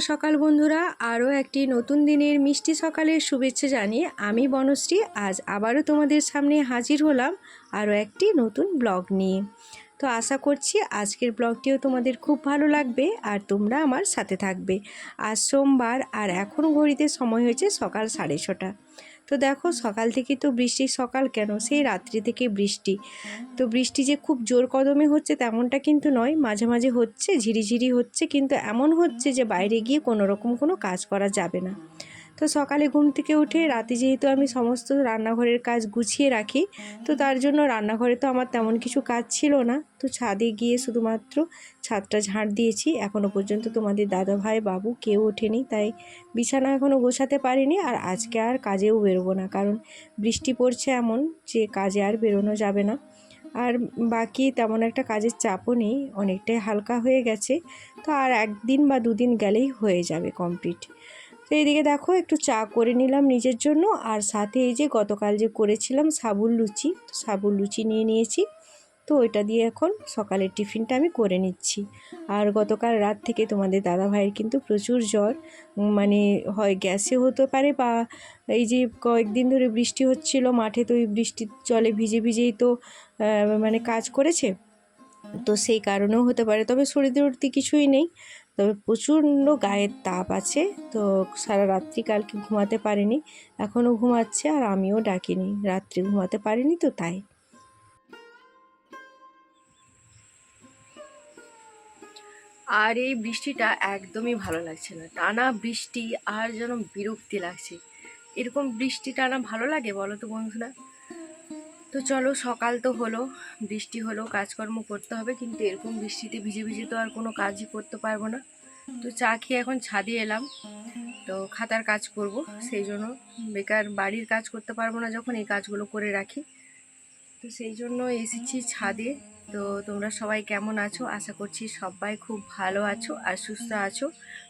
সকাল বন্ধুরা। আরও একটি নতুন দিনের মিষ্টি সকালের শুভেচ্ছা জানিয়ে আমি বনশ্রী। আজ আবারও তোমাদের সামনে হাজির হলাম আরও একটি নতুন ব্লগ নিয়ে। তো আশা করছি আজকের ব্লগটিও তোমাদের খুব ভালো লাগবে আর তোমরা আমার সাথে থাকবে। আজ সোমবার আর এখন ঘড়িতে সময় হয়েছে সকাল সাড়ে ছটা। তো দেখো সকাল থেকে তো বৃষ্টি, সকাল কেন? সেই রাত্রি থেকে বৃষ্টি। তো বৃষ্টি যে খুব জোর কদমে হচ্ছে তেমনটা কিন্তু নয়। মাঝে মাঝে হচ্ছে, ঝিরিঝিরি হচ্ছে, কিন্তু এমন হচ্ছে যে বাইরে গিয়ে কোনো রকম কোনো কাজ করা যাবে না। তো সকালে ঘুম থেকে উঠে রাতে যেহেতু আমি সমস্ত রান্নাঘরের কাজ গুছিয়ে রাখি, তো তার জন্য রান্নাঘরে তো আমার তেমন কিছু কাজ ছিল না। তো ছাদে গিয়ে শুধুমাত্র ছাদটা ঝাঁট দিয়েছি। এখনও পর্যন্ত তোমাদের দাদা ভাই, বাবু কেউ ওঠেনি, তাই বিছানা এখনও গোছাতে পারিনি আর আজকে আর কাজেও বেরোবো না। কারণ বৃষ্টি পড়ছে এমন যে কাজে আর বেরোনো যাবে না। আর বাকি তেমন একটা কাজের চাপও নেই, অনেকটাই হালকা হয়ে গেছে। তো আর একদিন বা দুদিন গেলেই হয়ে যাবে কমপ্লিট। তো এইদিকে দেখো, একটু চা করে নিলাম নিজের জন্য। আর সাথে এই যে গতকাল যে করেছিলাম সাবুর লুচি, তো সাবুর লুচি নিয়ে নিয়েছি। তো ওইটা দিয়ে এখন সকালের টিফিনটা আমি করে নিচ্ছি। আর গতকাল রাত থেকে তোমাদের দাদা ভাইয়ের কিন্তু প্রচুর জ্বর। মানে হয় গ্যাসে হতে পারে বা এই যে কয়েকদিন ধরে বৃষ্টি হচ্ছিল, মাঠে তো ওই বৃষ্টির জলে ভিজে ভিজেই তো মানে কাজ করেছে। তো সেই কারণেও হতে পারে, তবে শরীরে উঠতে কিছুই নেই। তবে প্রচণ্ড গায়ের তাপ আছে, তো সারা রাত্রি কালকে ঘুমাতে পারিনি। এখনও ঘুমাচ্ছে আর আমিও ডাকিনি। রাত্রি ঘুমাতে পারিনি তো তাই। আর এই বৃষ্টিটা একদমই ভালো লাগছে না। টানা বৃষ্টি আর যেন বিরক্তি লাগছে। এরকম বৃষ্টি টানা ভালো লাগে বলো তো বন্ধুরা? তো চলো, সকাল তো হলো, বৃষ্টি হলো, কাজকর্ম করতে হবে, কিন্তু এরকম বৃষ্টিতে ভিজে ভিজে তো আর কোনো কাজই করতে পারব না। তো চা খেয়ে এখন ছাদে এলাম, তো খাতার কাজ করব, সেই জন্য বেকার বাড়ির কাজ করতে পারব না যখন, এই কাজগুলো করে রাখি। তো সেই জন্য এসেছি ছাদে, তো তোমরা সবাই কেমন আছো? আশা করছি সবাই খুব ভালো আছো আর সুস্থ আছো।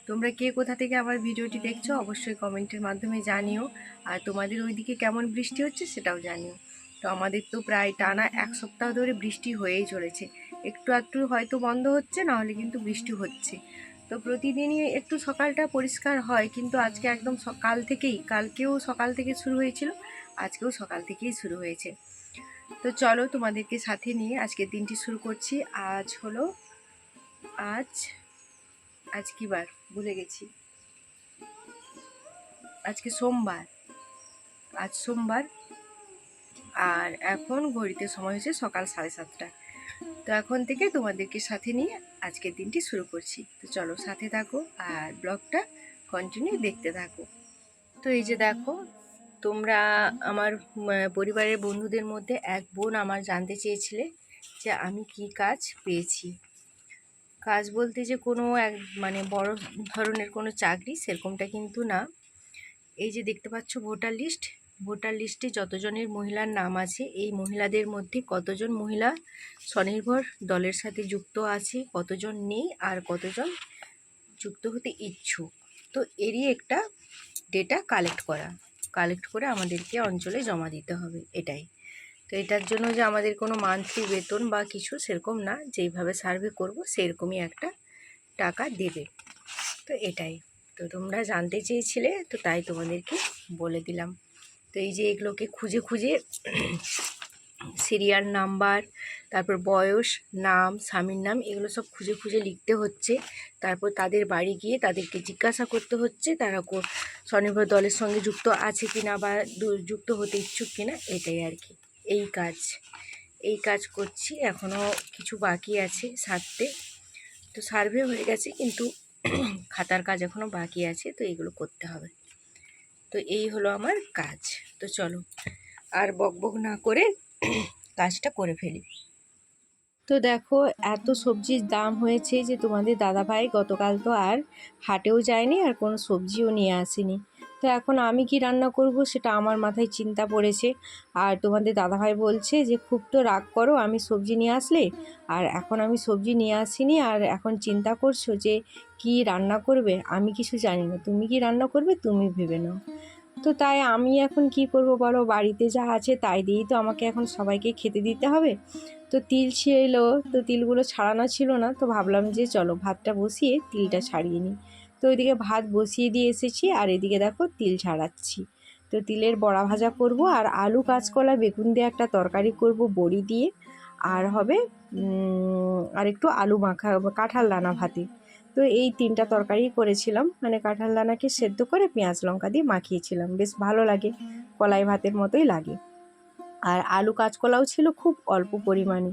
তোমরা কে কোথা থেকে আমার ভিডিওটি দেখছ, অবশ্যই কমেন্টের মাধ্যমে জানিও, আর তোমাদের ওইদিকে কেমন বৃষ্টি হচ্ছে সেটাও জানিও। আমাদের তো প্রায় টানা এক সপ্তাহ ধরে বৃষ্টি হয়েই চলেছে। একটু একটু হয়তো বন্ধ হচ্ছে না হলে কিন্তু বৃষ্টি হচ্ছে। তো প্রতিদিনই একটু সকালটা পরিষ্কার হয়, কিন্তু আজকে একদম সকাল থেকেই, কালকেও সকাল থেকে শুরু হয়েছিল, আজকেও সকাল থেকেই শুরু হয়েছে। তো চলো তোমাদেরকে সাথে নিয়ে আজকের দিনটি শুরু করছি। আজ হলো, আজ আজ কি বার? ভুলে গেছি। আজকে সোমবার। আজ সোমবার আর এখন ঘড়িতে সময় হয়েছে সকাল সাড়ে সাতটা। তো এখন থেকে তোমাদেরকে সাথে নিয়ে আজকের দিনটি শুরু করছি। তো চলো সাথে থাকো আর ব্লগটা কন্টিনিউ দেখতে থাকো। তো এই যে দেখো, তোমরা আমার পরিবারের বন্ধুদের মধ্যে এক বোন আমার জানতে চেয়েছিলে যে আমি কি কাজ পেয়েছি। কাজ বলতে যে কোনো এক মানে বড় ধরনের কোনো চাকরি সেরকমটা কিন্তু না। এই যে দেখতে পাচ্ছ ভোটার লিস্ট ভোটার লিস্টে যতজনের মহিলার নাম আছে, এই মহিলাদের মধ্যে কতজন মহিলা স্বনির্ভর দলের সাথে যুক্ত আছে, কতজন নেই আর কতজন যুক্ত হতে ইচ্ছুক? তো এরই একটা ডেটা কালেক্ট করা। কালেক্ট করে আমাদেরকে অঞ্চলে জমা দিতে হবে, এটাই। তো এটার জন্য যে আমাদের কোনো মান্থলি বেতন বা কিছু সেরকম না, যেইভাবে সার্ভে করব, সেরকমই একটা টাকা দেবে। তো এটাই। তো তোমরা জানতে চেয়েছিলে, তো তাই তোমাদেরকে বলে দিলাম। তো এই যে এগুলোকে খুঁজে খুঁজে সিরিয়াল নাম্বার, তারপর বয়স, নাম, স্বামীর নাম, এগুলো সব খুঁজে খুঁজে লিখতে হচ্ছে। তারপর তাদের বাড়ি গিয়ে তাদেরকে জিজ্ঞাসা করতে হচ্ছে, তারা স্বনির্ভর দলের সঙ্গে যুক্ত আছে কি না বা যুক্ত হতে ইচ্ছুক কি না এটাই আর কি। এই কাজ এই কাজ করছি, এখনও কিছু বাকি আছে সারতে। তো সার্ভে হয়ে গেছে, কিন্তু খাতার কাজ এখনও বাকি আছে, তো এগুলো করতে হবে। তো এই হলো আমার কাজ। তো চলো, আর বকবক না করে কাজটা করে ফেলি। তো দেখো, এত সবজির দাম হয়েছে যে তোমাদের দাদাভাই গতকাল তো আর হাটেও যায়নি, আর কোনো সবজিও নিয়ে আসেনি। তো এখন আমি কি রান্না করব সেটা আমার মাথায় চিন্তা পড়েছে। আর তোমাদের দাদাভাই বলছে যে, খুব তো রাগ করো, আমি সবজি নিয়ে আসলে? আর এখন আমি সবজি নিয়ে আসিনি আর এখন চিন্তা করছ যে, কি রান্না করবে? আমি কিছু জানি না, তুমি কি রান্না করবে তুমি ভেবে নাও। তো তাই আমি এখন কি করব বলো? বাড়িতে যা আছে তাই দিয়েই তো আমাকে এখন সবাইকে খেতে দিতে হবে। তো তিল ছিল, তো তিলগুলো ছাড়ানো ছিল না, তো ভাবলাম যে, চলো ভাতটা বসিয়ে তিলটা ছাড়িয়ে নিই। তো ওইদিকে ভাত বসিয়ে দিয়ে এসেছি আর এদিকে দেখো তিল ছাড়াচ্ছি। তো তিলের বড়া ভাজা করব আর আলু, কাঁচকলা, বেগুন দিয়ে একটা তরকারি করব বড়ি দিয়ে। আর হবে আর একটু আলু মাখা কাঁঠাল দানা ভাতে। তো এই তিনটা তরকারি করেছিলাম। মানে কাঁঠাল দানাকে সেদ্ধ করে পেঁয়াজ লঙ্কা দিয়ে মাখিয়েছিলাম। বেশ ভালো লাগে, কলাই ভাতের মতোই লাগে। আর আলু, কাঁচকলাও ছিল খুব অল্প পরিমাণে।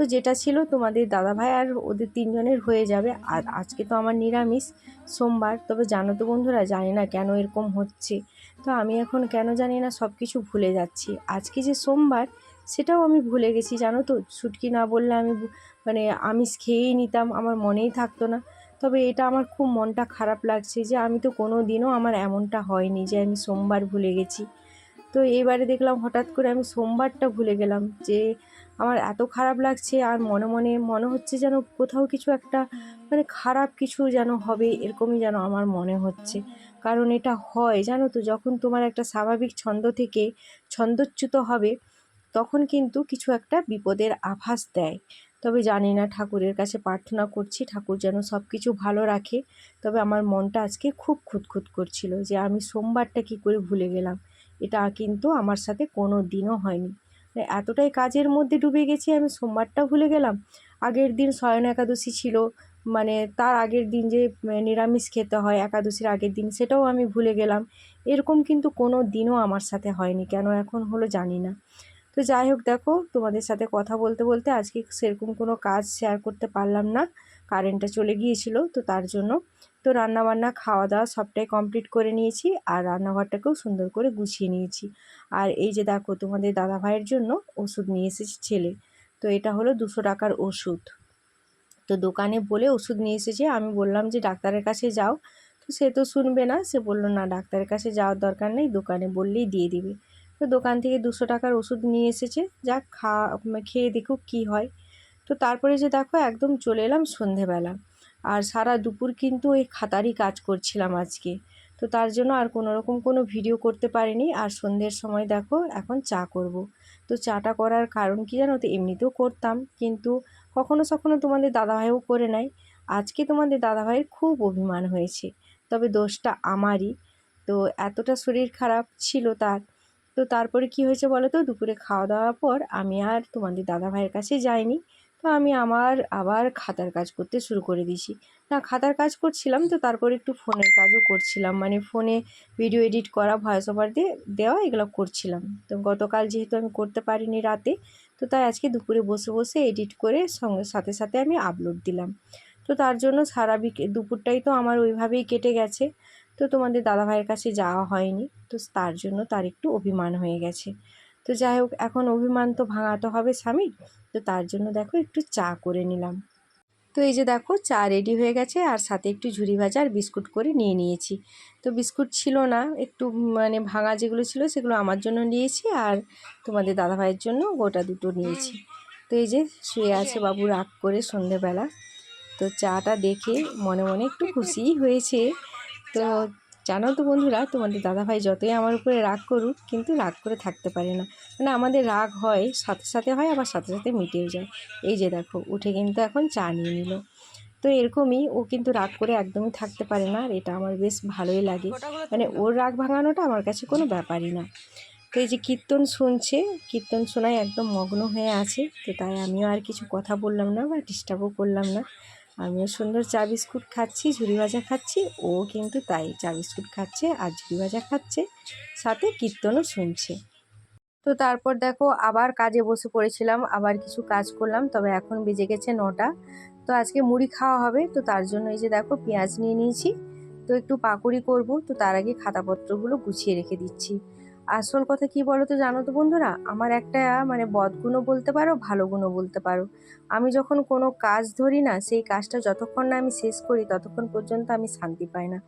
তো যেটা ছিল তোমাদের দাদাভাই আর ওদের তিনজনের হয়ে যাবে। আর আজকে তো আমার নিরামিষ, সোমবার। তবে জানো তো বন্ধুরা, জানি না কেন এরকম হচ্ছে। তো আমি এখন কেন জানি না সব কিছু ভুলে যাচ্ছি। আজকে যে সোমবার, সেটাও আমি ভুলে গেছি, জানো তো। ছুটকি না বললে আমি মানে আমিষ খেয়েই নিতাম, আমার মনেই থাকতো না। তবে এটা আমার খুব মনটা খারাপ লাগছে যে আমি তো কোনো দিনও আমার এমনটা হয়নি যে আমি সোমবার ভুলে গেছি। তো এবারে দেখলাম হঠাৎ করে আমি সোমবারটা ভুলে গেলাম যে আমার এত খারাপ লাগছে আর মনে মনে মনে হচ্ছে যেন কোথাও কিছু একটা মানে খারাপ কিছু যেন হবে এরকমই যেন আমার মনে হচ্ছে। কারণ এটা হয়, জানো তো, যখন তোমার একটা স্বাভাবিক ছন্দ থেকে ছন্দচ্যুত হবে, তখন কিন্তু কিছু একটা বিপদের আভাস দেয়। তবে জানি না, ঠাকুরের কাছে প্রার্থনা করছি, ঠাকুর যেন সব কিছু ভালো রাখে। তবে আমার মনটা আজকে খুব খুঁতখুত করছিল যে আমি সোমবারটা কী করে ভুলে গেলাম। এটা কিন্তু আমার সাথে কোনো দিনও হয়নি। মানে এতটাই কাজের মধ্যে ডুবে গেছি, আমি সোমবারটা ভুলে গেলাম। আগের দিন শয়ন একাদশী ছিল মানে তার আগের দিন যে নিরামিষ খেতে হয় একাদশীর আগের দিন, সেটাও আমি ভুলে গেলাম। এরকম কিন্তু কোনো দিনও আমার সাথে হয়নি, কেন এখন হলো জানি না। তো যাই হোক, দেখো, তোমাদের সাথে কথা বলতে বলতে আজকে সেরকম কোনো কাজ শেয়ার করতে পারলাম না। কারেন্টটা চলে গিয়েছিল, তো তার জন্য তো রান্নাবান্না খাওয়া দাওয়া সবটাই কমপ্লিট করে নিয়েছি আর রান্নাঘরটাকেও সুন্দর করে গুছিয়ে নিয়েছি। আর এই যে দেখো তোমাদের দাদা ভাইয়ের জন্য ওষুধ নিয়ে এসেছি ছেলে। তো এটা হলো দুশো টাকার ওষুধ। তো দোকানে বলে ওষুধ নিয়ে এসেছে। আমি বললাম যে ডাক্তারের কাছে যাও। তো সে তো শুনবে না। সে বলল, না, ডাক্তারের কাছে যাওয়ার দরকার নেই। দোকানে বললেই দিয়ে দিবে। তো দোকান থেকে দুশো টাকার ওষুধ নিয়ে এসেছে। যাক খা খেয়ে দেখুক কী হয়। তো তারপরে যে দেখো একদম চলে এলাম সন্ধেবেলা। আর সারা দুপুর কিন্তু ওই খাতারই কাজ করছিলাম আজকে। তো তার জন্য আর কোনো রকম কোনো ভিডিও করতে পারিনি। আর সন্ধ্যের সময় দেখো, এখন চা করব। তো চাটা করার কারণ কি জানো তো? এমনিতেও করতাম, কিন্তু কখনো সখনো তোমাদের দাদাভাইও করে নেয় আজকে তোমাদের দাদাভাইয়ের খুব অভিমান হয়েছে। তবে দোষটা আমারই। তো এতটা শরীর খারাপ ছিল তার। তো তারপরে কি হয়েছে বলো তো? দুপুরে খাওয়া দাওয়ার পর আমি আর তোমাদের দাদাভাইয়ের কাছে যাইনি। তো আমি আমার আবার খাতার কাজ করতে শুরু করে দিয়েছি। না, খাতার কাজ করছিলাম তো তারপরে একটু ফোনের কাজও করছিলাম। মানে ফোনে ভিডিও এডিট করা ভয়েস ওভার দিয়ে দেওয়া, এগুলো করছিলাম। তো গতকাল যেহেতু আমি করতে পারিনি রাতে, তো তাই আজকে দুপুরে বসে বসে এডিট করে সঙ্গে, সাথে সাথে আমি আপলোড দিলাম। তো তার জন্য সারা বিকে দুপুরটাই তো আমার ওইভাবেই কেটে গেছে। তো তোমাদের দাদাভাইয়ের কাছে যাওয়া হয়নি, তো তার জন্য তার একটু অভিমান হয়ে গেছে। তো যাই হোক, এখন অভিমান তো ভাঙাতে হবে স্বামীর। তো তার জন্য দেখো একটু চা করে নিলাম। তো এই যে দেখো, চা রেডি হয়ে গেছে আর সাথে একটু ঝুরি ভাজা আর বিস্কুট করে নিয়ে নিয়েছি। তো বিস্কুট ছিল না, একটু মানে ভাঙা যেগুলো ছিল সেগুলো আমার জন্য নিয়েছি আর তোমাদের দাদাভাইয়ের জন্য গোটা দুটো নিয়েছি। তো এই যে শুয়ে আছে বাবু রাগ করে সন্ধেবেলা। তো চাটা দেখে মনে মনে একটু খুশিই হয়েছে। তো জানো তো বন্ধুরা, তোমাদের দাদাভাই যতই আমার উপরে রাগ করুক, কিন্তু রাগ করে থাকতে পারে না। মানে আমাদের রাগ হয়, সাথে সাথে হয়, আবার সাথে সাথে মিটেও যায়। এই যে দেখো, উঠে কিন্তু এখন চা নিয়ে নিল। তো এরকমই ও কিন্তু রাগ করে একদমই থাকতে পারে না, আর এটা আমার বেশ ভালোই লাগে। মানে ওর রাগ ভাঙানোটা আমার কাছে কোনো ব্যাপারই না। তো এই যে কীর্তন শুনছে, কীর্তন শোনায় একদম মগ্ন হয়ে আছে, তো তাই আমিও আর কিছু কথা বললাম না বা ডিস্টার্বও করলাম না। আমিও সুন্দর চা বিস্কুট খাচ্ছি, ঝুড়ি ভাজা খাচ্ছি, ও কিন্তু তাই চা বিস্কুট খাচ্ছে আর ঝুড়ি ভাজা খাচ্ছে, সাথে কীর্তনও শুনছে। তো তারপর দেখো আবার কাজে বসে পড়েছিলাম, আবার কিছু কাজ করলাম, তবে এখন বেজে গেছে নটা। তো আজকে মুড়ি খাওয়া হবে, তো তার জন্য এই যে দেখো পেঁয়াজ নিয়ে নিয়েছি, তো একটু পাকুড়ি করব, তো তার আগে খাতাপত্রগুলো গুছিয়ে রেখে দিচ্ছি। আসল কথা কি বলো তো জানো তো বন্ধুরা? আমার একটা মানে বদগুণও বলতে পারো, ভালো গুণও বলতে পারো। আমি যখন কোনো কাজ ধরি না, সেই কাজটা যতক্ষণ না আমি শেষ করি, ততক্ষণ পর্যন্ত আমি শান্তি পাই না।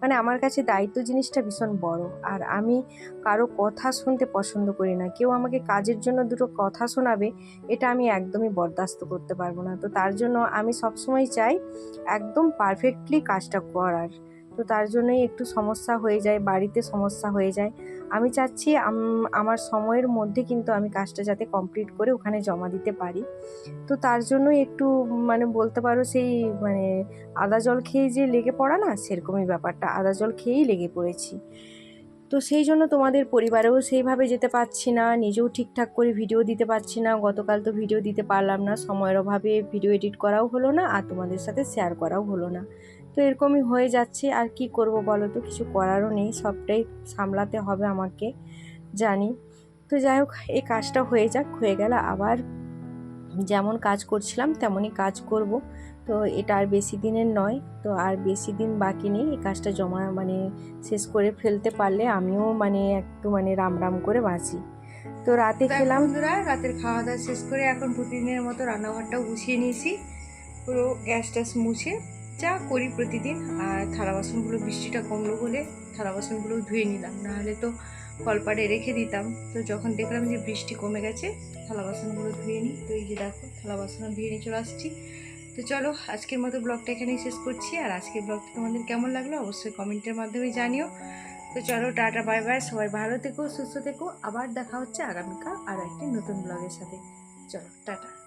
মানে আমার কাছে দায়িত্ব জিনিসটা ভীষণ বড়। আর আমি কারও কথা শুনতে পছন্দ করি না। কেউ আমাকে কাজের জন্য দুটো কথা শোনাবে, এটা আমি একদমই বরদাস্ত করতে পারব না। তো তার জন্য আমি সবসময় চাই, একদম পারফেক্টলি কাজটা করার। তো তার জন্যই একটু সমস্যা হয়ে যায়, বাড়িতে সমস্যা হয়ে যায়। আমি চাচ্ছি আমার সময়ের মধ্যে কিন্তু আমি কাজটা যাতে কমপ্লিট করে ওখানে জমা দিতে পারি। তো তার জন্য একটু মানে বলতে পারো সেই মানে আদা জল খেয়ে যে লেগে পড়া না, সেরকমই ব্যাপারটা। আদা জল খেয়েই লেগে পড়েছি। তো সেই জন্য তোমাদের পরিবারেও সেইভাবে যেতে পারছি না, নিজেও ঠিকঠাক করে ভিডিও দিতে পারছি না, গতকাল তো ভিডিও দিতে পারলাম না, সময়ের অভাবে ভিডিও এডিট করাও হলো না, আর তোমাদের সাথে শেয়ার করাও হলো না। তো এরকমই হয়ে যাচ্ছে আর কি করব বলো তো? কিছু করারও নেই সবটাই সামলাতে হবে আমাকে জানি। তো যাই হোক এই কাজটা হয়ে যাক হয়ে গেলে। আবার যেমন কাজ করছিলাম তেমনই কাজ করব। তো এটা আর বেশি দিনের নয় তো আর বেশি দিন বাকি নেই। এই কাজটা জমা মানে শেষ করে ফেলতে পারলে আমিও মানে একটু মানে রাম রাম করে বাঁচি। তো রাতে খেলাম। বন্ধুরা রাতের খাওয়া দাওয়া শেষ করে এখন প্রতিদিনের মতো রান্নাঘরটা গুছিয়ে নিয়েছি। পুরো গ্যাস ট্যাস মুছে যা করি প্রতিদিন, আর থালা বাসনগুলো বৃষ্টিটা কমলো বলে থালা বাসনগুলো ধুয়ে নিলাম। নাহলে তো কলপাড়ে রেখে দিতাম। তো যখন দেখলাম যে বৃষ্টি কমে গেছে, থালা বাসনগুলো ধুয়ে নিই। তো এই যে দেখো, থালা বাসন ধুয়ে নিয়ে চলে আসছি। তো চলো, আজকের মতো ব্লগটা এখানেই শেষ করছি। আর আজকের ব্লগটা তোমাদের কেমন লাগল অবশ্যই কমেন্টের মাধ্যমে জানিও। তো চলো, টাটা, বাই বাই। সবাই ভালো থেকো, সুস্থ থেকো। আবার দেখা হচ্ছে আগামীকাল আরও একটি নতুন ব্লগের সাথে। চলো, টাটা।